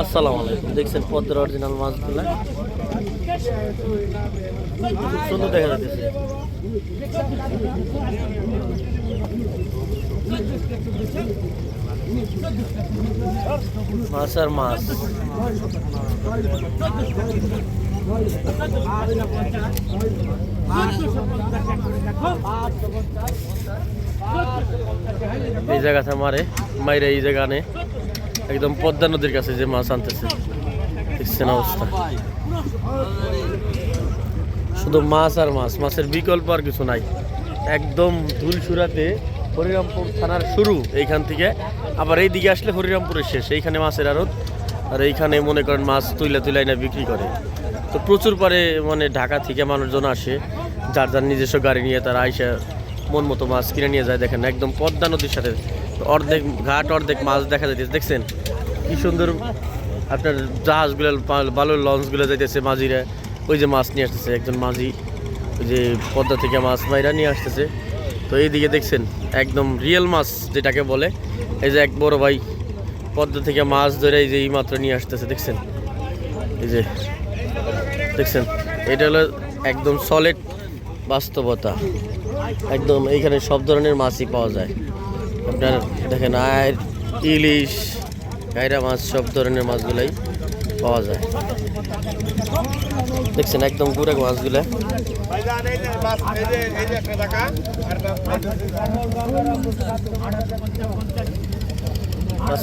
আসসালামু আলাইকুম। দেখছেন পদ্মার অরিজিনাল মাছগুলো? খুব সুন্দর দেখা যাচ্ছে। মাছ আর মাছ। এই জায়গাটা মারে, মাইরে এই জায়গা আনে। একদম পদ্মা নদীর কাছে যে মাছ আনতেছে। দেখছেন অবস্থা। শুধু মাছ আর মাছ, মাছের বিকল্প আর কিছু নাই। একদম ধুলসুরাতে হরিরামপুর থানার শুরু, এইখান থেকে। আবার এই দিকে আসলে হরিরামপুরের শেষ, এইখানে মাছের আড়ত। আর এইখানে মনে করেন মাছ তুইলা তুইলাই না বিক্রি করে। তো প্রচুর পরে মানে ঢাকা থেকে মানুষজন আসে, যার যার নিজস্ব গাড়ি নিয়ে তারা আইসা মন মতো মাছ কিনে নিয়ে যায়। দেখেন একদম পদ্মা নদীর সাথে অর্ধেক ঘাট, অর্ধেক মাছ দেখা যাইতেছে, দেখছেন? কি সুন্দর আপনার জাহাজগুলো বালুর লঞ্চগুলো যাইতেছে মাঝিরা। ওই যে মাছ নিয়ে আসতেছে একজন মাঝি, ওই যে পদ্মা থেকে মাছ মাইরা নিয়ে আসতেছে। তো এইদিকে দেখছেন, একদম রিয়েল মাছ যেটাকে বলে। এই যে এক বড় ভাই পদ্মা থেকে মাছ ধরে এই যে এই মাত্র নিয়ে আসতেছে, দেখছেন? এই যে, দেখছেন? এটা হলো একদম সলিড বাস্তবতা। একদম এইখানে সব ধরনের মাছই পাওয়া যায়। আপনার দেখেন আয়ের ইলিশ, গাইরা মাছ, সব ধরনের মাছগুলাই পাওয়া যায়। দেখছেন একদম গুড়া মাছগুলা। বাস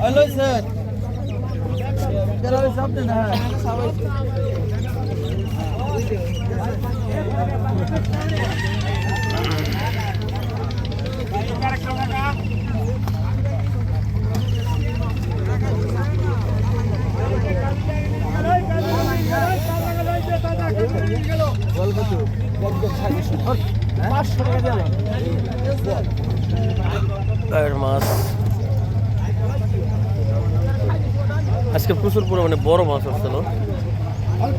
হ্যালো স্যার। জরা সব দেন হ্যাঁ? মাছ আজকে প্রচুর পরিমাণে বড় মাছ আসছিল।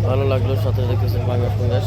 ভালো লাগল সাথে সাথে কিছু সন্দেশ